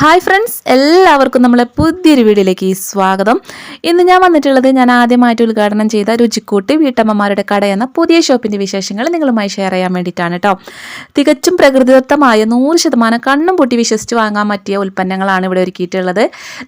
Hi friends എല്ലാവർക്കും നമ്മളെ പുതിയൊരു വീഡിയോയിലേക്ക് സ്വാഗതം. ഇന്ന് ഞാൻ വന്നിട്ടുള്ളത് ഞാൻ ആദ്യമായിട്ട് ഉദ്ഘാടനം ചെയ്ത രുചിക്കൂട്ടി വീട്ടമ്മമാരുടെ കട എന്ന പുതിയ ഷോപ്പിന്റെ വിശേഷങ്ങൾ നിങ്ങളുമായി ഷെയർ ചെയ്യാൻ വേണ്ടിയിട്ടാണ് കേട്ടോ തികച്ചും പ്രകൃതിദത്തമായ നൂറ് ശതമാനം കണ്ണും പൊട്ടി വിശ്വസിച്ച് വാങ്ങാൻ പറ്റിയ ഉൽപ്പന്നങ്ങളാണ് ഇവിടെ ഒരുക്കിയിട്ടുള്ളത്.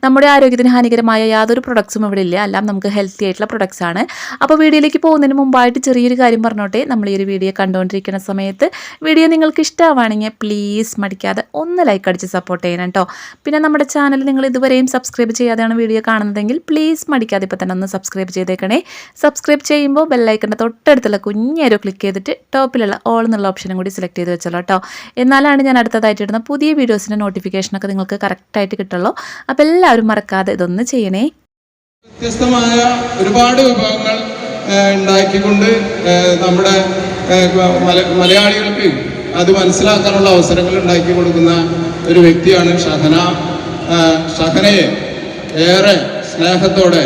നമ്മുടെ ആരോഗ്യത്തിന് ഹാനികരമായ യാതൊരു പ്രൊഡക്ട്സും ഇവിടെ ഇല്ല. എല്ലാം നമുക്ക് ഹെൽത്തി ആയിട്ടുള്ള പ്രൊഡക്ട്സ് ആണ്. അപ്പോൾ വീഡിയോയിലേക്ക് പോകുന്നതിന് മുമ്പായിട്ട് ചെറിയൊരു കാര്യം പറഞ്ഞോട്ടെ. നമ്മൾ ഈ ഒരു വീഡിയോ കണ്ടുകൊണ്ടിരിക്കുന്ന സമയത്ത് വീഡിയോ നിങ്ങൾക്ക് ഇഷ്ടമാണെങ്കിൽ പ്ലീസ് മടിക്കാതെ ഒന്ന് ലൈക്ക് അടിച്ച് സപ്പോർട്ട് ചെയ്യണം കേട്ടോ പിന്നെ നമ്മുടെ ചാനൽ നിങ്ങൾ ഇതുവരെയും സബ്സ്ക്രൈബ് ചെയ്യാതെയാണ് വീഡിയോ കാണുന്നതെങ്കിൽ പ്ലീസ് മടിക്കാതെ ഇപ്പോൾ തന്നെ ഒന്ന് സബ്സ്ക്രൈബ് ചെയ്തേക്കണേ. സബ്സ്ക്രൈബ് ചെയ്യുമ്പോൾ ബെല്ലൈക്കന്റെ തൊട്ടടുത്തുള്ള കുഞ്ഞേരോ ക്ലിക്ക് ചെയ്തിട്ട് ടോപ്പിലുള്ള ഓൾ എന്നുള്ള ഓപ്ഷനും കൂടി സെലക്ട് ചെയ്ത് വെച്ചോളൂ കേട്ടോ എന്നാലാണ് ഞാൻ അടുത്തതായിട്ട് ഇടുന്ന പുതിയ വീഡിയോസിന്റെ നോട്ടിഫിക്കേഷനൊക്കെ നിങ്ങൾക്ക് കറക്റ്റായിട്ട് കിട്ടുള്ളൂ. അപ്പോൾ എല്ലാവരും മറക്കാതെ ഇതൊന്ന് ചെയ്യണേ. വ്യത്യസ്തമായ ഒരുപാട് വിഭവങ്ങൾ ഉണ്ടാക്കിക്കൊണ്ട് നമ്മുടെ മല- മലയാളികൾക്ക് അത് മനസ്സിലാക്കാനുള്ള അവസരങ്ങൾ ഉണ്ടാക്കി കൊടുക്കുന്ന ഒരു വ്യക്തിയാണ് ഷഹന. ഷഹനയെ ഏറെ സ്നേഹത്തോടെ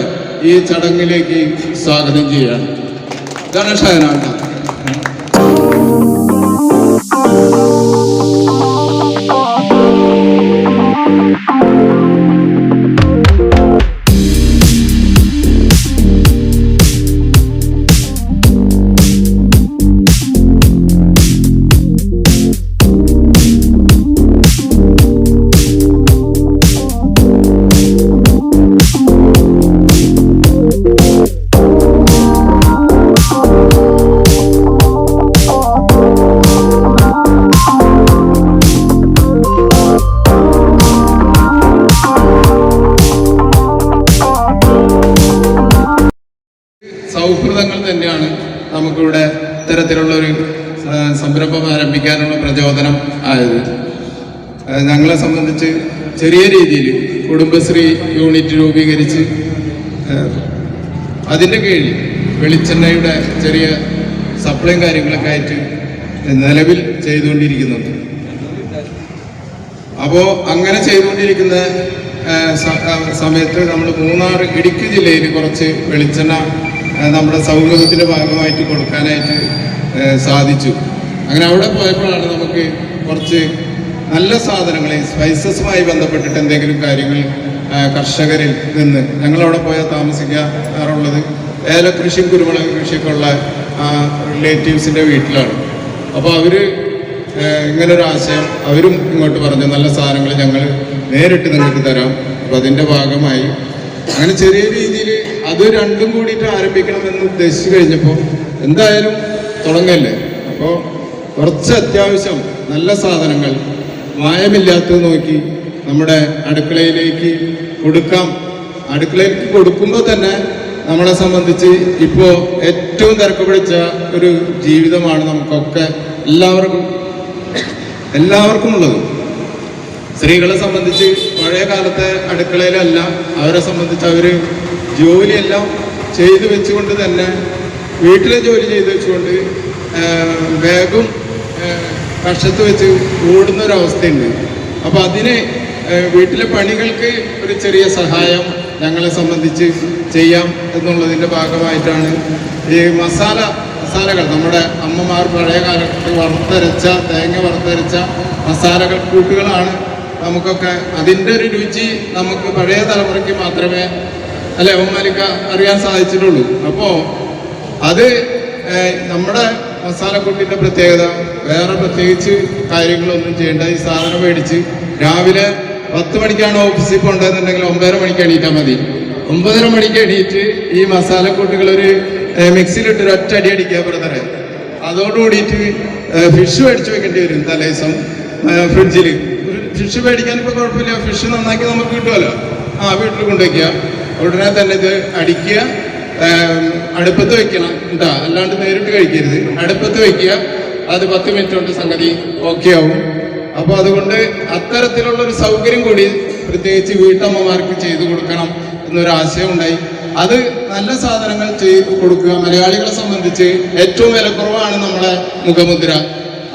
ഈ ചടങ്ങിലേക്ക് സ്വാഗതം ചെയ്യുകയാണ്. ഇതാണ് ഷഹന Thank സൗഹൃദങ്ങൾ ആരംഭിക്കാനുള്ള പ്രചോദനം ആയത്. ഞങ്ങളെ സംബന്ധിച്ച് ചെറിയ രീതിയിൽ കുടുംബശ്രീ യൂണിറ്റ് രൂപീകരിച്ച് അതിന്റെ കീഴിൽ വെളിച്ചെണ്ണയുടെ ചെറിയ സപ്ലൈയും കാര്യങ്ങളൊക്കെ ആയിട്ട് നിലവിൽ ചെയ്തുകൊണ്ടിരിക്കുന്നുണ്ട്. അപ്പോൾ അങ്ങനെ ചെയ്തുകൊണ്ടിരിക്കുന്ന സമയത്ത് നമ്മൾ മൂന്നാർ ഇടുക്കി ജില്ലയിൽ കുറച്ച് വെളിച്ചെണ്ണ നമ്മുടെ സൗഹൃദത്തിന്റെ ഭാഗമായിട്ട് കൊടുക്കാനായിട്ട് സാധിച്ചു. അങ്ങനെ അവിടെ പോയപ്പോഴാണ് നമുക്ക് കുറച്ച് നല്ല സാധനങ്ങൾ സ്പൈസസുമായി ബന്ധപ്പെട്ടിട്ട് എന്തെങ്കിലും കാര്യങ്ങൾ കർഷകരിൽ നിന്ന് ഞങ്ങളവിടെ പോയാൽ താമസിക്കാറുള്ളത്. ഏലകൃഷിയും കുരുമുളക് കൃഷിയൊക്കെ ഉള്ള റിലേറ്റീവ്സിന്റെ വീട്ടിലാണ്. അപ്പോൾ അവർ ഇങ്ങനൊരാശയം അവരും ഇങ്ങോട്ട് പറഞ്ഞു നല്ല സാധനങ്ങൾ ഞങ്ങൾ നേരിട്ട് നിങ്ങൾക്ക് തരാം. അപ്പോൾ അതിന്റെ ഭാഗമായി. അങ്ങനെ ചെറിയ രീതിയിൽ അത് രണ്ടും കൂടിയിട്ട് ആരംഭിക്കണമെന്ന് ഉദ്ദേശിച്ചു കഴിഞ്ഞപ്പോൾ എന്തായാലും തുടങ്ങല്ലേ? അപ്പോൾ കുറച്ച് അത്യാവശ്യം നല്ല സാധനങ്ങൾ മായമില്ലാത്തത് നോക്കി നമ്മുടെ അടുക്കളയിലേക്ക് കൊടുക്കാം. അടുക്കളയിലേക്ക് കൊടുക്കുമ്പോൾ തന്നെ നമ്മളെ സംബന്ധിച്ച് ഇപ്പോൾ ഏറ്റവും തിരക്ക് പിടിച്ച ഒരു ജീവിതമാണ് നമുക്കൊക്കെ എല്ലാവർക്കും എല്ലാവർക്കും ഉള്ളത്. സ്ത്രീകളെ സംബന്ധിച്ച് പഴയ കാലത്തെ അടുക്കളയിലല്ല അവരെ സംബന്ധിച്ച് അവർ ജോലിയെല്ലാം ചെയ്തു വെച്ചുകൊണ്ട് തന്നെ വീട്ടിലെ ജോലി ചെയ്തു വെച്ചുകൊണ്ട് ബാഗും കഷത്ത് വെച്ച് ഓടുന്ന ഒരു അവസ്ഥയുണ്ട് അപ്പോൾ അതിന് വീട്ടിലെ പണികൾക്ക് ഒരു ചെറിയ സഹായം ഞങ്ങളെ സംബന്ധിച്ച് ചെയ്യാം എന്നുള്ളതിന്റെ ഭാഗമായിട്ടാണ് ഈ മസാല മസാലകൾ. നമ്മുടെ അമ്മമാർ പഴയ കാലത്ത് വറുത്തരച്ച തേങ്ങ വറുത്തരച്ച മസാലകൾ കൂട്ടുകളാണ് നമുക്കൊക്കെ അതിന്റെ ഒരു രുചി നമുക്ക് പഴയ തലമുറയ്ക്ക് മാത്രമേ അല്ലെ ഒമ്മലിക്ക അറിയാൻ സാധിച്ചിട്ടുള്ളൂ. അപ്പോൾ അത് നമ്മുടെ മസാലക്കൂട്ടിന്റെ പ്രത്യേകത വേറെ പ്രത്യേകിച്ച് കാര്യങ്ങളൊന്നും ചെയ്യേണ്ട. ഈ സാധനം മേടിച്ച് രാവിലെ പത്ത് മണിക്കാണ് ഓഫീസിൽ പോകേണ്ടതെന്നുണ്ടെങ്കിൽ ഒമ്പതര മണിക്ക് എണീറ്റാൽ മതി. ഒമ്പതര മണിക്ക് എണീറ്റ് ഈ മസാലക്കൂട്ടുകൾ ഒരു മിക്സിയിലിട്ട് ഒറ്റ അടി അടിക്കുക ബ്രദറെ അതോടുകൂടിയിട്ട് ഫിഷ് മേടിച്ച് വെക്കേണ്ടി വരും തലേദിവസം ഫ്രിഡ്ജിൽ ഫിഷ് മേടിക്കാൻ ഇപ്പോൾ കുഴപ്പമില്ല. ഫിഷ് നന്നാക്കി നമുക്ക് കിട്ടുമല്ലോ ആ വീട്ടിൽ കൊണ്ടുവയ്ക്കുക. ഉടനെ തന്നെ ഇത് അടിക്കുക. അടുപ്പത്ത് വെക്കണം. എന്താ അല്ലാണ്ട് നേരിട്ട് കഴിക്കരുത്. അടുപ്പത്ത് വെക്കുക. അത് പത്ത് മിനിറ്റ് കൊണ്ട് സംഗതി ഓക്കെ ആവും. അപ്പോൾ അതുകൊണ്ട് അത്തരത്തിലുള്ള ഒരു സൗകര്യം കൂടി പ്രത്യേകിച്ച് വീട്ടമ്മമാർക്ക് ചെയ്തു കൊടുക്കണം എന്നൊരു ആശയം ഉണ്ടായി അത് നല്ല സാധനങ്ങൾ ചെയ്തു കൊടുക്കുക. മലയാളികളെ സംബന്ധിച്ച് ഏറ്റവും വിലക്കുറവാണ് നമ്മളെ മുഖമുദ്ര.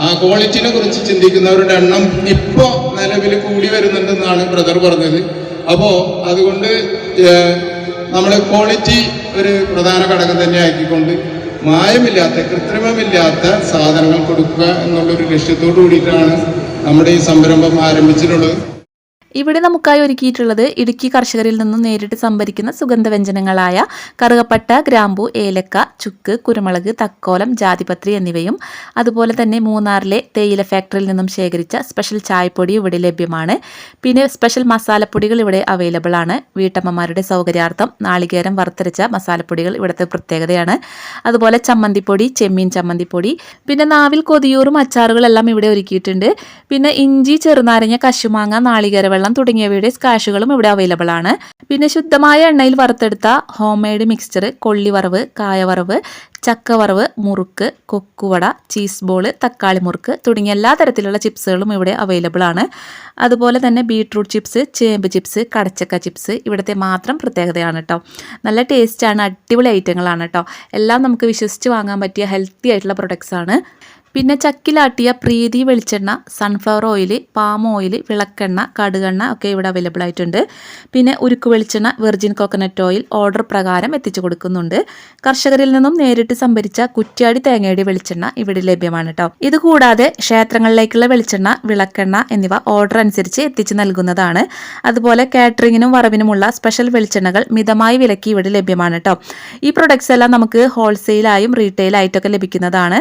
ആ ക്വാളിറ്റിനെ കുറിച്ച് ചിന്തിക്കുന്നവരുടെ എണ്ണം ഇപ്പോ നിലവിൽ കൂടി വരുന്നുണ്ടെന്നാണ് ബ്രദർ പറഞ്ഞത്. അപ്പോൾ അതുകൊണ്ട് ഏഹ്, നമ്മുടെ ക്വാളിറ്റി ഒരു പ്രധാന ഘടകം തന്നെ ആക്കിക്കൊണ്ട് മായമില്ലാത്ത കൃത്രിമമില്ലാത്ത സാധനങ്ങൾ കൊടുക്കുക എന്നുള്ളൊരു ലക്ഷ്യത്തോടു കൂടിയിട്ടാണ് നമ്മുടെ ഈ സംരംഭം ആരംഭിച്ചിട്ടുള്ളത്. ഇവിടെ നമുക്കായി ഒരുക്കിയിട്ടുള്ളത് ഇടുക്കി കർഷകരിൽ നിന്നും നേരിട്ട് സംഭരിക്കുന്ന സുഗന്ധവ്യഞ്ജനങ്ങളായ കറുകപ്പട്ട ഗ്രാമ്പു ഏലക്ക ചുക്ക് കുരുമുളക് തക്കോലം ജാതിപത്രി എന്നിവയും അതുപോലെ തന്നെ മൂന്നാറിലെ തേയില ഫാക്ടറിയിൽ നിന്നും ശേഖരിച്ച സ്പെഷ്യൽ ചായപ്പൊടി ഇവിടെ ലഭ്യമാണ്. പിന്നെ സ്പെഷ്യൽ മസാലപ്പൊടികൾ ഇവിടെ അവൈലബിൾ ആണ്. വീട്ടമ്മമാരുടെ സൗകര്യാർത്ഥം നാളികേരം വറുത്തരച്ച മസാലപ്പൊടികൾ ഇവിടുത്തെ പ്രത്യേകതയാണ്. അതുപോലെ ചമ്മന്തിപ്പൊടി ചെമ്മീൻ ചമ്മന്തിപ്പൊടി പിന്നെ നാവിൽ കൊതിയൂറും അച്ചാറുകളെല്ലാം ഇവിടെ ഒരുക്കിയിട്ടുണ്ട്. പിന്നെ ഇഞ്ചി ചെറുനാരങ്ങ കശുമാങ്ങ നാളികേര വെള്ളം തുടങ്ങിയവയുടെ സ്കാഷുകളും ഇവിടെ അവൈലബിൾ ആണ്. പിന്നെ ശുദ്ധമായ എണ്ണയിൽ വറുത്തെടുത്ത ഹോം മെയ്ഡ് മിക്സ്ചർ കൊള്ളിവറവ് കായവറവ് ചക്കവറവ് മുറുക്ക് കൊക്കുവട ചീസ് ബോൾ തക്കാളി മുറുക്ക് തുടങ്ങിയ എല്ലാ തരത്തിലുള്ള ചിപ്സുകളും ഇവിടെ അവൈലബിൾ ആണ്. അതുപോലെ തന്നെ ബീട്രൂട്ട് ചിപ്സ് ചേമ്പ് ചിപ്സ് കടച്ചക്ക ചിപ്സ് ഇവിടുത്തെ മാത്രം പ്രത്യേകതയാണ് കേട്ടോ നല്ല ടേസ്റ്റാണ് അടിപൊളി ഐറ്റങ്ങളാണ് കേട്ടോ എല്ലാം നമുക്ക് വിശ്വസിച്ച് വാങ്ങാൻ പറ്റിയ ഹെൽത്തി ആയിട്ടുള്ള പ്രൊഡക്ട്സ് ആണ്. പിന്നെ ചക്കിലാട്ടിയ പ്രീതി വെളിച്ചെണ്ണ സൺഫ്ലവർ ഓയിൽ പാം ഓയിൽ വിളക്കെണ്ണ കടുകെണ്ണ ഒക്കെ ഇവിടെ അവൈലബിൾ ആയിട്ടുണ്ട്. പിന്നെ ഉരുക്ക് വെളിച്ചെണ്ണ വെർജിൻ കോക്കനട്ട് ഓയിൽ ഓർഡർ പ്രകാരം എത്തിച്ചു കൊടുക്കുന്നുണ്ട്. കർഷകരിൽ നിന്നും നേരിട്ട് സംഭരിച്ച കുറ്റ്യാടി തേങ്ങയുടെ വെളിച്ചെണ്ണ ഇവിടെ ലഭ്യമാണ് കേട്ടോ ഇത് കൂടാതെ ക്ഷേത്രങ്ങളിലേക്കുള്ള വെളിച്ചെണ്ണ വിളക്കെണ്ണ എന്നിവ ഓർഡർ അനുസരിച്ച് എത്തിച്ചു നൽകുന്നതാണ്. അതുപോലെ കാറ്ററിങ്ങിനും വറവിനുമുള്ള സ്പെഷ്യൽ വെളിച്ചെണ്ണകൾ മിതമായി വിലയ്ക്ക് ഇവിടെ ലഭ്യമാണ് കേട്ടോ ഈ പ്രൊഡക്ട്സ് എല്ലാം നമുക്ക് ഹോൾസെയിലായും റീറ്റെയിലായിട്ടൊക്കെ ലഭിക്കുന്നതാണ്.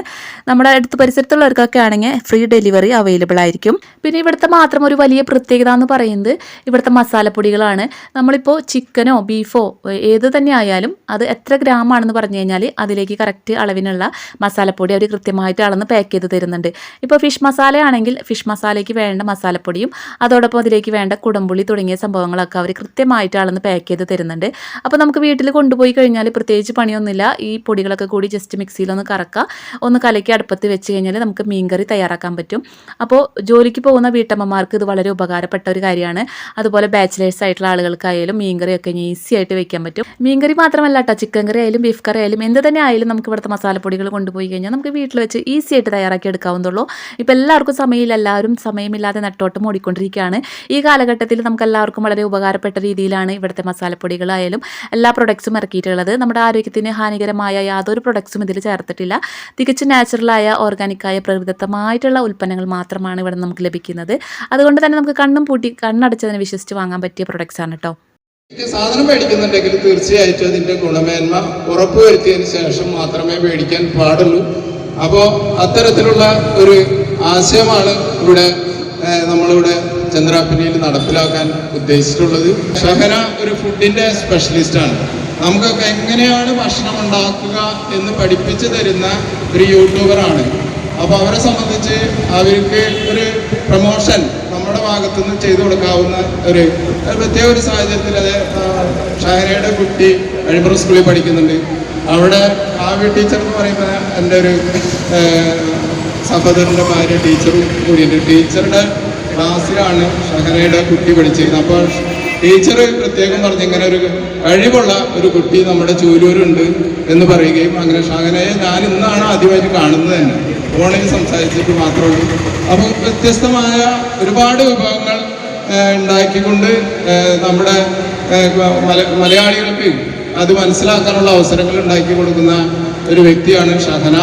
നമ്മുടെ അടുത്ത പരിസരത്തുള്ളവർക്കൊക്കെ ആണെങ്കിൽ ഫ്രീ ഡെലിവറി അവൈലബിൾ ആയിരിക്കും. പിന്നെ ഇവിടുത്തെ മാത്രം ഒരു വലിയ പ്രത്യേകത എന്ന് പറയുന്നത് ഇവിടുത്തെ മസാലപ്പൊടികളാണ്. നമ്മളിപ്പോൾ ചിക്കനോ ബീഫോ ഏത് തന്നെ ആയാലും അത് എത്ര ഗ്രാമാണെന്ന് പറഞ്ഞു കഴിഞ്ഞാൽ അതിലേക്ക് കറക്റ്റ് അളവിനുള്ള മസാലപ്പൊടി അവർ കൃത്യമായിട്ട് അളന്ന് പാക്ക് ചെയ്ത് തരുന്നുണ്ട്. ഇപ്പോൾ ഫിഷ് മസാലയാണെങ്കിൽ ഫിഷ് മസാലയ്ക്ക് വേണ്ട മസാലപ്പൊടിയും അതോടൊപ്പം അതിലേക്ക് വേണ്ട കുടംപുളി തുടങ്ങിയ സംഭവങ്ങളൊക്കെ അവർ കൃത്യമായിട്ട് അളന്ന് പാക്ക് ചെയ്ത് തരുന്നുണ്ട്. അപ്പോൾ നമുക്ക് വീട്ടിൽ കൊണ്ടുപോയി കഴിഞ്ഞാൽ പ്രത്യേകിച്ച് പണിയൊന്നുമില്ല. ഈ പൊടികളൊക്കെ കൂടി ജസ്റ്റ് മിക്സിയിലൊന്ന് കറക്കുക ഒന്ന് കലക്കി അടുപ്പത്ത് വെച്ച് കഴിഞ്ഞാൽ നമുക്ക് മീൻകറി തയ്യാറാക്കാൻ പറ്റും. അപ്പോൾ ജോലിക്ക് പോകുന്ന വീട്ടമ്മമാർക്ക് ഇത് വളരെ ഉപകാരപ്പെട്ട ഒരു കാര്യമാണ്. അതുപോലെ ബാച്ചിലേഴ്സ് ആയിട്ടുള്ള ആളുകൾക്കായാലും മീൻകറിയൊക്കെ ഈസി ആയിട്ട് വെക്കാൻ പറ്റും. മീൻകറി മാത്രമല്ല കേട്ടോ ചിക്കൻ കറി ആയാലും ബീഫ് കറി ആയാലും എന്ത് തന്നെ ആയാലും നമുക്ക് ഇവിടുത്തെ മസാലപ്പൊടികൾ കൊണ്ടുപോയി കഴിഞ്ഞാൽ നമുക്ക് വീട്ടിൽ വെച്ച് ഈസി ആയിട്ട് തയ്യാറാക്കി എടുക്കാവുന്നുള്ളൂ ഇപ്പോൾ എല്ലാവർക്കും സമയമില്ല എല്ലാവരും സമയമില്ലാതെ നട്ടോട്ടം ഓടിക്കൊണ്ടിരിക്കുകയാണ്. ഈ കാലഘട്ടത്തിൽ നമുക്ക് എല്ലാവർക്കും വളരെ ഉപകാരപ്പെട്ട രീതിയിലാണ് ഇവിടുത്തെ മസാലപ്പൊടികളായാലും എല്ലാ പ്രൊഡക്ട്സും ഇറക്കിയിട്ടുള്ളത്. നമ്മുടെ ആരോഗ്യത്തിന് ഹാനികരമായ യാതൊരു പ്രൊഡക്ട്സും ഇതിൽ ചേർത്തിട്ടില്ല. തികച്ചും നാച്ചുറലായ ഓർഗാനിക്കായ പ്രകൃതിദത്തമായിട്ടുള്ള ഉൽപ്പന്നങ്ങൾ മാത്രമാണ് ഇവിടെ നമുക്ക് ലഭിക്കുന്നത്. അതുകൊണ്ട് തന്നെ നമുക്ക് കണ്ണും പൂട്ടി കണ്ണടച്ചതിനെ വിശ്വസിച്ച് വാങ്ങാൻ പറ്റിയ പ്രൊഡക്ട്സ് ആണ് കേട്ടോ സാധനം മേടിക്കുന്നുണ്ടെങ്കിൽ തീർച്ചയായിട്ടും അതിന്റെ ഗുണമേന്മ ഉറപ്പുവരുത്തിയതിന് ശേഷം മാത്രമേ മേടിക്കാൻ പാടുള്ളൂ. അപ്പോൾ അത്തരത്തിലുള്ള ഒരു ആശയമാണ് ഇവിടെ നമ്മളിവിടെ ചന്ദ്രാപ്പിനിയിൽ നടപ്പിലാക്കാൻ ഉദ്ദേശിച്ചിട്ടുള്ളത്. ഷഹന ഒരു ഫുഡിന്റെ സ്പെഷ്യലിസ്റ്റാണ് നമുക്കൊക്കെ എങ്ങനെയാണ് ഭക്ഷണം ഉണ്ടാക്കുക എന്ന് പഠിപ്പിച്ചു തരുന്ന ഒരു യൂട്യൂബറാണ് അപ്പോൾ അവരെ സംബന്ധിച്ച് അവർക്ക് ഒരു പ്രൊമോഷൻ നമ്മുടെ ഭാഗത്തുനിന്ന് ചെയ്തു കൊടുക്കാവുന്ന ഒരു പ്രത്യേക ഒരു സാഹചര്യത്തിൽ അത് ആ, ഷഹനയുടെ കുട്ടി അഴിമുറ സ്കൂളിൽ പഠിക്കുന്നുണ്ട്. അവിടെ കാവ്യ ടീച്ചർ എന്ന് പറയുമ്പോൾ എന്റെ ഒരു സഹോദരന്റെ ഭാര്യ ടീച്ചറും കൂടിയുണ്ട് ടീച്ചറുടെ ക്ലാസ്സിലാണ് ഷഹനയുടെ കുട്ടി പഠിച്ചിരുന്നത്. അപ്പോൾ ടീച്ചർ പ്രത്യേകം പറഞ്ഞ് ഇങ്ങനെ ഒരു കഴിവുള്ള ഒരു കുട്ടി നമ്മുടെ ചൂലൂരുണ്ട് എന്ന് പറയുകയും അങ്ങനെ ഷഹനയെ ഞാൻ ഇന്നാണ് ആദ്യമായിട്ട് കാണുന്നത് തന്നെ. ഫോണിൽ സംസാരിച്ചിട്ട് മാത്രമേ ഉള്ളൂ. അപ്പോൾ വ്യത്യസ്തമായ ഒരുപാട് വിഭവങ്ങൾ ഉണ്ടാക്കിക്കൊണ്ട് നമ്മുടെ മലയാളികൾക്ക് അത് മനസ്സിലാക്കാനുള്ള അവസരങ്ങൾ ഉണ്ടാക്കി കൊടുക്കുന്ന ഒരു വ്യക്തിയാണ് ഷഹന.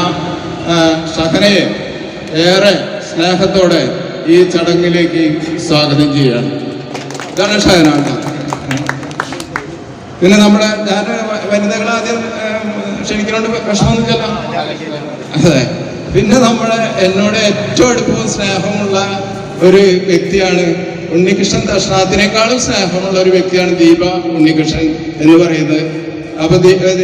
ഷഹനയെ ഏറെ സ്നേഹത്തോടെ ഈ ചടങ്ങിലേക്ക് സ്വാഗതം ചെയ്യുകയാണ്. ഇതാണ് ഷഹന പിന്നെ നമ്മുടെ ഞാൻ ഏഹ്, ക്ഷണിക്കുന്നോണ്ട് പ്രശ്നമൊന്നുമില്ലല്ലോ അതെ. പിന്നെ നമ്മളെ എന്നോട് ഏറ്റവും അടുപ്പവും സ്നേഹമുള്ള ഒരു വ്യക്തിയാണ് ഉണ്ണികൃഷ്ണൻ ദർശനത്തിനേക്കാളും സ്നേഹമുള്ള ഒരു വ്യക്തിയാണ് ദീപ ഉണ്ണികൃഷ്ണൻ എന്ന് പറയുന്നത്. അപ്പൊ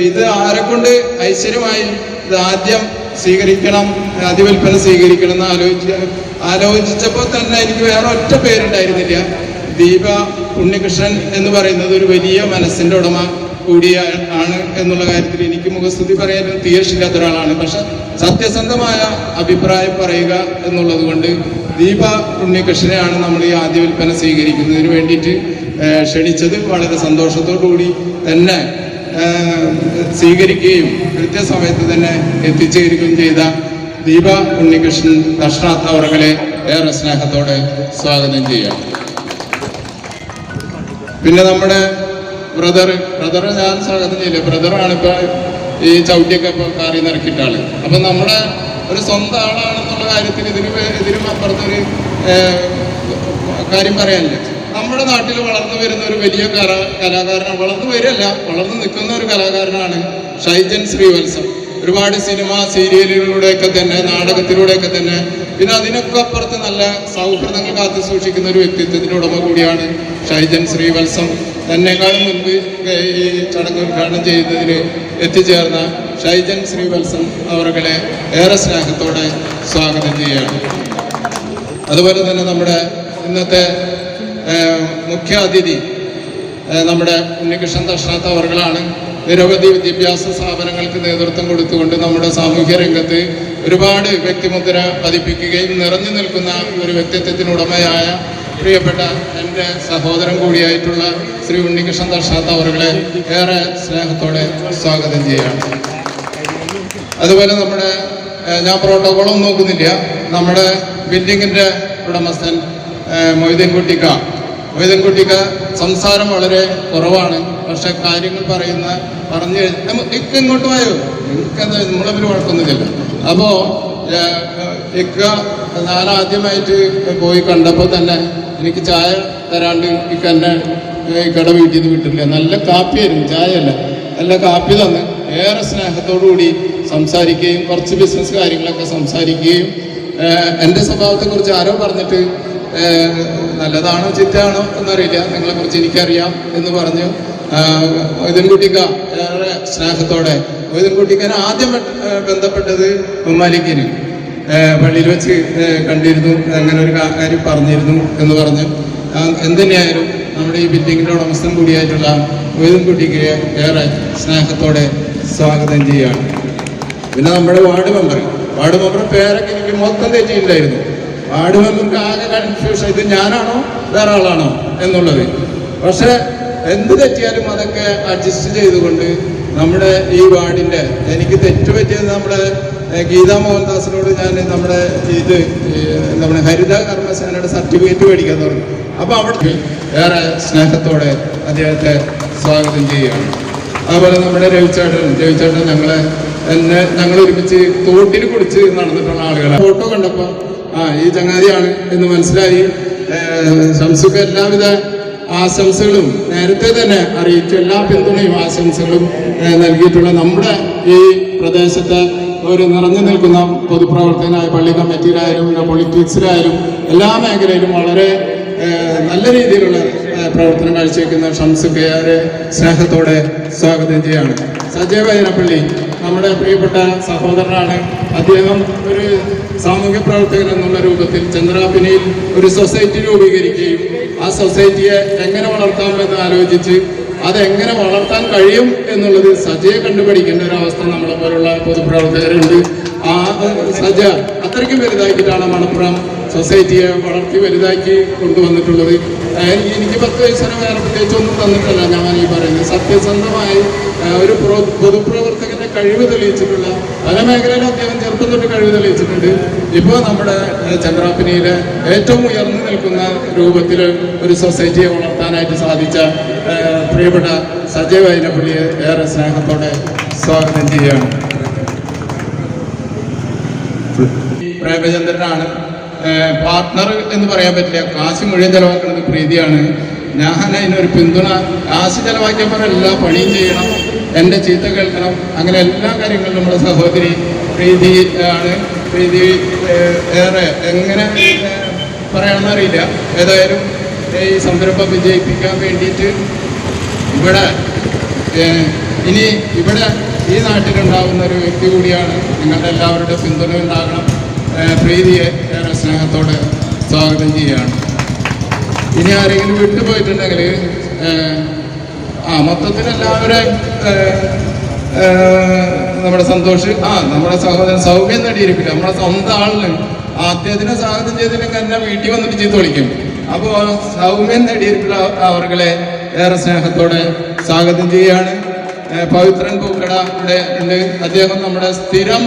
ഇത് ആരെ കൊണ്ട് ഐശ്വര്യമായി ഇത് ആദ്യം സ്വീകരിക്കണം ആദ്യ വിൽപ്പന സ്വീകരിക്കണം എന്ന് ആലോചിച്ച് ആലോചിച്ചപ്പോൾ തന്നെ എനിക്ക് വേറെ ഒറ്റ പേരുണ്ടായിരുന്നില്ല. ദീപ ഉണ്ണികൃഷ്ണൻ എന്ന് പറയുന്നത് ഒരു വലിയ മനസ്സിന്റെ ഉടമ. കൂടിയ ആണ് എന്നുള്ള കാര്യത്തിൽ എനിക്ക് മുഖസ്തുതി പറയാൻ തീർച്ചയില്ലാത്ത ഒരാളാണ്. പക്ഷെ സത്യസന്ധമായ അഭിപ്രായം പറയുക എന്നുള്ളത് കൊണ്ട് ദീപ ഉണ്ണികൃഷ്ണനെയാണ് നമ്മൾ ഈ ആദ്യ വിൽപ്പന സ്വീകരിക്കുന്നതിന് വേണ്ടിയിട്ട് ക്ഷണിച്ചത് വളരെ കൂടി തന്നെ സ്വീകരിക്കുകയും കൃത്യസമയത്ത് തന്നെ എത്തിച്ചേരുകയും ചെയ്ത ദീപ ഉണ്ണികൃഷ്ണൻ അവർകളെ ഏറെ സ്നേഹത്തോടെ സ്വാഗതം ചെയ്യാം പിന്നെ നമ്മുടെ ബ്രദർ ബ്രദർ ഞാൻ സ്വാഗതം ചെയ്യില്ലേ ബ്രദറാണ് ഇപ്പൊ ഈ ചവിട്ടിയൊക്കെ ഇപ്പൊ കാറി നിറക്കിയിട്ട ആൾ അപ്പൊ നമ്മുടെ ഒരു സ്വന്തം ആളാണെന്നുള്ള കാര്യത്തിൽ ഇതിന് ഇതിനും അപ്പുറത്തൊരു കാര്യം പറയാനില്ല. നമ്മുടെ നാട്ടിൽ വളർന്നു വരുന്ന ഒരു വലിയ കല കലാകാരനാണ്. വളർന്നു വരികയല്ല വളർന്നു നിൽക്കുന്ന ഒരു കലാകാരനാണ് ഷൈജൻ ശ്രീവത്സം. ഒരുപാട് സിനിമ സീരിയലുകളിലൂടെയൊക്കെ തന്നെ നാടകത്തിലൂടെയൊക്കെ തന്നെ പിന്നെ അതിനൊക്കെ അപ്പുറത്ത് നല്ല സൗഹൃദങ്ങൾ കാത്തു സൂക്ഷിക്കുന്ന ഒരു വ്യക്തിത്വത്തിന്റെ ഉടമ കൂടിയാണ് ഷൈജൻ ശ്രീവത്സം. തന്നെക്കാളും മുൻപ് ഈ ചടങ്ങ് ഉദ്ഘാടനം ചെയ്യുന്നതിന് എത്തിച്ചേർന്ന ഷൈജൻ ശ്രീവത്സൻ അവരുടെ ഏറെ സ്നേഹത്തോടെ സ്വാഗതം ചെയ്യുകയാണ്. അതുപോലെ തന്നെ നമ്മുടെ ഇന്നത്തെ മുഖ്യ അതിഥി നമ്മുടെ ഉണ്ണികൃഷ്ണൻ ദർശനാഥ അവർകളാണ് നിരവധി വിദ്യാഭ്യാസ സ്ഥാപനങ്ങൾക്ക് നേതൃത്വം കൊടുത്തുകൊണ്ട് നമ്മുടെ സാമൂഹ്യ രംഗത്ത് ഒരുപാട് വ്യക്തിമുദ്ര പതിപ്പിക്കുകയും നിറഞ്ഞു നിൽക്കുന്ന ഒരു വ്യക്തിത്വത്തിന് ഉടമയായ പ്രിയപ്പെട്ട എന്റെ സഹോദരൻ കൂടിയായിട്ടുള്ള ശ്രീ ഉണ്ണികൃഷ്ണൻ ദർശാത്ത അവരുടെ ഏറെ സ്നേഹത്തോടെ സ്വാഗതം ചെയ്യുകയാണ്. അതുപോലെ നമ്മുടെ ഞാൻ പ്രോട്ടോകോളും നോക്കുന്നില്ല. നമ്മുടെ ബിൽഡിങ്ങിന്റെ ഉടമസ്ഥൻ മൊയ്തീൻകുട്ടിക്ക. മൊയ്തീൻ കുട്ടിക്ക മൊയ്തീൻ കുട്ടിക്ക സംസാരം വളരെ കുറവാണ്. പക്ഷെ കാര്യങ്ങൾ പറയുന്ന പറഞ്ഞു ഇങ്ങോട്ട് പോയോ എനിക്കത് നമ്മളെ കുഴപ്പമൊന്നുമില്ല അപ്പോ ഏഹ്, ഇക്ക ഞാൻ ആദ്യമായിട്ട് പോയി കണ്ടപ്പോൾ തന്നെ എനിക്ക് ചായ തരാണ്ട് ഇക്ക എന്നെ ഇക്കട വീട്ടിൽ നിന്ന് വിട്ടില്ല നല്ല കാപ്പിയായിരുന്നു ചായയല്ല. നല്ല കാപ്പി തന്ന് ഏറെ സ്നേഹത്തോടു കൂടി സംസാരിക്കുകയും കുറച്ച് ബിസിനസ് കാര്യങ്ങളൊക്കെ സംസാരിക്കുകയും എന്റെ സ്വഭാവത്തെക്കുറിച്ച് ആരോ പറഞ്ഞിട്ട് നല്ലതാണോ ചിറ്റാണോ എന്നറിയില്ല. നിങ്ങളെക്കുറിച്ച് എനിക്കറിയാം എന്ന് പറഞ്ഞു. മൊയ്തൻകുട്ടിക്ക ഏറെ സ്നേഹത്തോടെ മൊയ്തൻകുട്ടിക്കനെ ആദ്യം ബന്ധപ്പെട്ടത് ഉമ്മാലിക്കിന് പള്ളിയിൽ വെച്ച് കണ്ടിരുന്നു. അങ്ങനെ ഒരു കാര്യം പറഞ്ഞിരുന്നു എന്ന് പറഞ്ഞു. എന്തുതന്നെയായാലും നമ്മുടെ ഈ ബിൽഡിങ്ങിന്റെ ഉടമസ്ഥൻ കൂടിയായിട്ടുള്ള മൊയ്തൻകുട്ടിക്ക് ഏറെ സ്നേഹത്തോടെ സ്വാഗതം ചെയ്യുകയാണ്. പിന്നെ നമ്മുടെ വാർഡ് മെമ്പർ. വാർഡ് മെമ്പർ പേരൊക്കെ എനിക്ക് മൊത്തം തെറ്റിയില്ലായിരുന്നു വാർഡ് മെമ്പർക്ക് ആകെ കൺഫ്യൂഷൻ ഇത് ഞാനാണോ? വേറെ ആളാണോ? എന്നുള്ളത്. പക്ഷേ എന്ത് തെറ്റിയാലും അതൊക്കെ അഡ്ജസ്റ്റ് ചെയ്തുകൊണ്ട് നമ്മുടെ ഈ വാർഡിന്റെ എനിക്ക് തെറ്റുപറ്റിയത് നമ്മുടെ ഗീതാ മോഹൻദാസിനോട് ഞാൻ നമ്മുടെ ഇത് നമ്മുടെ ഹരിത കർമ്മസേനയുടെ സർട്ടിഫിക്കറ്റ് മേടിക്കാൻ തുടങ്ങി. അപ്പോൾ അവിടെ ഏറെ സ്നേഹത്തോടെ അദ്ദേഹത്തെ സ്വാഗതം ചെയ്യുകയാണ്. അതുപോലെ നമ്മുടെ രവിചേട്ടൻ രവിചേട്ടൻ ഞങ്ങളെ എന്നെ ഞങ്ങൾ ഒരുമിച്ച് തോട്ടിൽ കുടിച്ച് നടന്നിട്ടുള്ള ആളുകളെ ഫോട്ടോ കണ്ടപ്പോൾ ആ ഈ ചങ്ങാതിയാണ് എന്ന് മനസ്സിലായി. ശംസുക്ക് എല്ലാവിധ ആശംസകളും നേരത്തെ തന്നെ അറിയിച്ചു എല്ലാ പിന്തുണയും ആശംസകളും നൽകിയിട്ടുള്ള നമ്മുടെ ഈ പ്രദേശത്തെ ഒരു നിറഞ്ഞു നിൽക്കുന്ന പൊതുപ്രവർത്തകനായ പള്ളി കമ്മിറ്റിയിലായാലും പൊളിറ്റിക്സിലായാലും എല്ലാ മേഖലയിലും വളരെ നല്ല രീതിയിലുള്ള പ്രവർത്തനം കാഴ്ചവെക്കുന്ന ഷംസ് കെയാറെ സ്നേഹത്തോടെ സ്വാഗതം ചെയ്യാണ് സജയ് വൈനപ്പള്ളി നമ്മുടെ പ്രിയപ്പെട്ട സഹോദരനാണ്. അദ്ദേഹം ഒരു സാമൂഹ്യ പ്രവർത്തകൻ എന്നുള്ള രൂപത്തിൽ ചന്ദ്രാപിനിയിൽ ഒരു സൊസൈറ്റി രൂപീകരിക്കുകയും ആ സൊസൈറ്റിയെ എങ്ങനെ വളർത്താം എന്ന് ആലോചിച്ച് അതെങ്ങനെ വളർത്താൻ കഴിയും എന്നുള്ളത് സജയെ കണ്ടുപിടിക്കേണ്ട ഒരു അവസ്ഥ നമ്മളെ പോലുള്ള പൊതുപ്രവർത്തകരുണ്ട്. ആ സജ അത്രയ്ക്കും വലുതാക്കിയിട്ടാണ് മണപ്പുറം സൊസൈറ്റിയെ വളർത്തി വലുതാക്കി കൊണ്ടുവന്നിട്ടുള്ളത്. എനിക്ക് പത്ത് വയസ്സിന് വേറെ പ്രത്യേകിച്ച് ഒന്നും തന്നിട്ടല്ല ഞാൻ ഈ പറയുന്നത്. സത്യസന്ധമായി ഒരു പ്രൊ പൊതുപ്രവർത്തകന്റെ കഴിവ് തെളിയിച്ചിട്ടുള്ള പല മേഖലയിലും അദ്ദേഹം ചെറുപ്പം തൊട്ട് കഴിവ് തെളിയിച്ചിട്ടുണ്ട്. ഇപ്പോൾ നമ്മുടെ ചന്ദ്രാപ്പിനിയിലെ ഏറ്റവും ഉയർന്നു നിൽക്കുന്ന രൂപത്തിൽ ഒരു സൊസൈറ്റിയെ വളർത്താനായിട്ട് സാധിച്ച പ്രിയപ്പെട്ട സജീവ് അയിനപ്പള്ളിയെ ഏറെ സ്നേഹത്തോടെ സ്വാഗതം ചെയ്യുകയാണ്. പ്രേമചന്ദ്രനാണ് പാർട്ട്ണർ എന്ന് പറയാൻ പറ്റില്ല. കാശ് മുഴുവൻ ചെലവാക്കുന്നത് പ്രീതിയാണ്. ഞാൻ അതിനൊരു പിന്തുണ കാശ് ചെലവാക്കിയപ്പോൾ എല്ലാ പണിയും ചെയ്യണം. എന്റെ ചീത്ത കേൾക്കണം. അങ്ങനെ എല്ലാ കാര്യങ്ങളും നമ്മുടെ സഹോദരി പ്രീതി ആണ്. പ്രീതി ഏറെ എങ്ങനെ പറയാമെന്നറിയില്ല ഏതായാലും ഈ സംരംഭം വിജയിപ്പിക്കാൻ വേണ്ടിയിട്ട് ഇവിടെ ഇനി ഇവിടെ ഈ നാട്ടിലുണ്ടാവുന്ന ഒരു വ്യക്തി കൂടിയാണ് നിങ്ങളുടെ എല്ലാവരുടെ പിന്തുണ ഉണ്ടാകണം. പ്രീതിയെ ഏറെ സ്നേഹത്തോടെ സ്വാഗതം ചെയ്യുകയാണ്. ഇനി ആരെങ്കിലും വിട്ടുപോയിട്ടുണ്ടെങ്കിൽ ആ മൊത്തത്തിൽ എല്ലാവരും നമ്മുടെ സന്തോഷ് ആ നമ്മുടെ സഹോദരൻ സൗമ്യം നേടിയിരിക്കില്ല നമ്മുടെ സ്വന്തം ആളിന് ആദ്യത്തിനെ സ്വാഗതം ചെയ്തില്ലെങ്കിൽ എന്നെ വീട്ടിൽ വന്നിട്ട് ചീത്ത വിളിക്കും. അപ്പോൾ സൗമ്യം നേടിയിരിക്കുന്ന അവർകളെ ഏറെ സ്നേഹത്തോടെ സ്വാഗതം ചെയ്യുകയാണ്. പവിത്രൻ പൂക്കട ഇവിടെ ഉണ്ട്. അദ്ദേഹം നമ്മുടെ സ്ഥിരം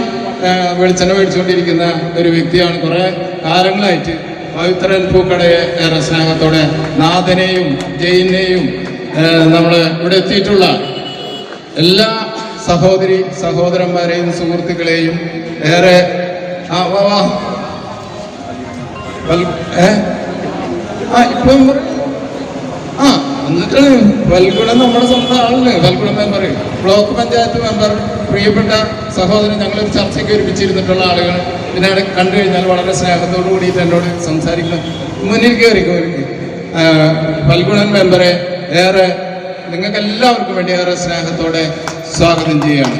വെളിച്ചെണ്ണ മേടിച്ചുകൊണ്ടിരിക്കുന്ന ഒരു വ്യക്തിയാണ്. കുറേ കാലങ്ങളായിട്ട് പവിത്രൻ പൂക്കടയെ ഏറെ സ്നേഹത്തോടെ നാഥനെയും ജയിനെയും നമ്മൾ ഇവിടെ എത്തിയിട്ടുള്ള എല്ലാ സഹോദരി സഹോദരന്മാരെയും സുഹൃത്തുക്കളെയും ഏറെ ഇപ്പം ആ എന്നിട്ട് വൽഗുണം നമ്മുടെ സ്വന്തം ആളല്ലേ? വൽഗുണ മെമ്പർ ബ്ലോക്ക് പഞ്ചായത്ത് മെമ്പർ പ്രിയപ്പെട്ട സഹോദരൻ ഞങ്ങൾ ചർച്ചയ്ക്ക് ഒരുമിച്ചിരുന്നിട്ടുള്ള ആളുകൾ. പിന്നെ അവിടെ കണ്ടു കഴിഞ്ഞാൽ വളരെ സ്നേഹത്തോടു കൂടിയിട്ട് എന്നോട് സംസാരിക്കണം. മുന്നിൽ കയറി വൽഗുണൻ മെമ്പറെ ഏറെ നിങ്ങൾക്ക് എല്ലാവർക്കും വേണ്ടി ഏറെ സ്നേഹത്തോടെ സ്വാഗതം ചെയ്യുകയാണ്.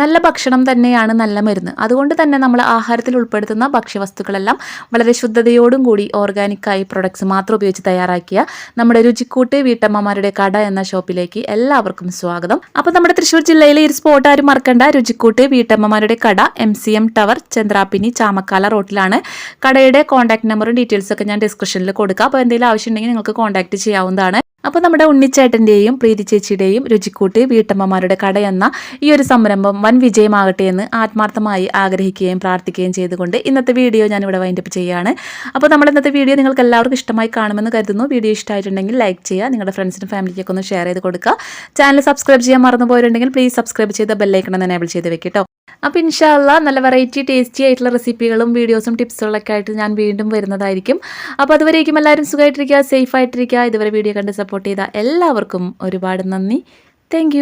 നല്ല ഭക്ഷണം തന്നെയാണ് നല്ല മരുന്ന്. അതുകൊണ്ട് തന്നെ നമ്മൾ ആഹാരത്തിൽ ഉൾപ്പെടുത്തുന്ന ഭക്ഷ്യവസ്തുക്കളെല്ലാം വളരെ ശുദ്ധതയോടും കൂടി ഓർഗാനിക്കായി പ്രൊഡക്ട്സ് മാത്രം ഉപയോഗിച്ച് തയ്യാറാക്കിയ നമ്മുടെ രുചിക്കൂട്ട് വീട്ടമ്മമാരുടെ കട എന്ന ഷോപ്പിലേക്ക് എല്ലാവർക്കും സ്വാഗതം. അപ്പോൾ നമ്മുടെ തൃശ്ശൂർ ജില്ലയിലെ ഈ സ്പോട്ട് ആരും മറക്കണ്ട. രുചിക്കൂട്ട് വീട്ടമ്മമാരുടെ കട M C M tower Chandrappinni Chamakkala റോട്ടിലാണ്. കടയുടെ കോൺടാക്ട് നമ്പറും ഡീറ്റെയിൽസൊക്കെ ഞാൻ ഡിസ്ക്രിപ്ഷനിൽ കൊടുക്കാം. അപ്പോൾ എന്തെങ്കിലും ആവശ്യമുണ്ടെങ്കിൽ നിങ്ങൾക്ക് കോൺടാക്ട് ചെയ്യാവുന്നതാണ്. അപ്പോൾ നമ്മുടെ ഉണ്ണിച്ചേട്ടന്റെയും പ്രീതി ചേച്ചിയുടെയും രുചിക്കൂട്ടി വീട്ടമ്മമാരുടെ കട എന്ന ഈ ഒരു സംരംഭം വൻ വിജയമാകട്ടെ എന്ന് ആത്മാർത്ഥമായി ആഗ്രഹിക്കുകയും പ്രാർത്ഥിക്കുകയും ചെയ്തുകൊണ്ട് ഇന്നത്തെ വീഡിയോ ഞാനിവിടെ വൈൻഡപ്പ് ചെയ്യുകയാണ് അപ്പോൾ നമ്മൾ ഇന്നത്തെ വീഡിയോ നിങ്ങൾക്ക് എല്ലാവർക്കും ഇഷ്ടമായി കാണുമെന്ന് കരുതുന്നു. വീഡിയോ ഇഷ്ടമായിട്ടുണ്ടെങ്കിൽ ലൈക്ക് ചെയ്യുക നിങ്ങളുടെ ഫ്രണ്ട്സിനും ഫാമിലിക്കൊക്കെ ഒന്ന് ഷെയർ ചെയ്ത് കൊടുക്കുക. ചാനൽ സബ്സ്ക്രൈബ് ചെയ്യാൻ മറന്നു പോയിട്ടുണ്ടെങ്കിൽ പ്ലീസ് സബ്സ്ക്രൈബ് ചെയ്ത് ബെല്ലൈക്കണം എനേബിൾ ചെയ്ത് വെക്കട്ടോ അപ്പോൾ ഇൻഷാല്ല നല്ല വെറൈറ്റി ടേസ്റ്റി ആയിട്ടുള്ള റെസിപ്പികളും വീഡിയോസും ടിപ്സുകളൊക്കെ ആയിട്ട് ഞാൻ വീണ്ടും വരുന്നതായിരിക്കും. അപ്പോൾ അതുവരേക്കും എല്ലാവരും സുഖമായിട്ടിരിക്കുക സേഫ് ആയിട്ടിരിക്കുക. ഇതുവരെ വീഡിയോ കണ്ട് സപ്പോർട്ട് ചെയ്ത എല്ലാവർക്കും ഒരുപാട് നന്ദി. താങ്ക്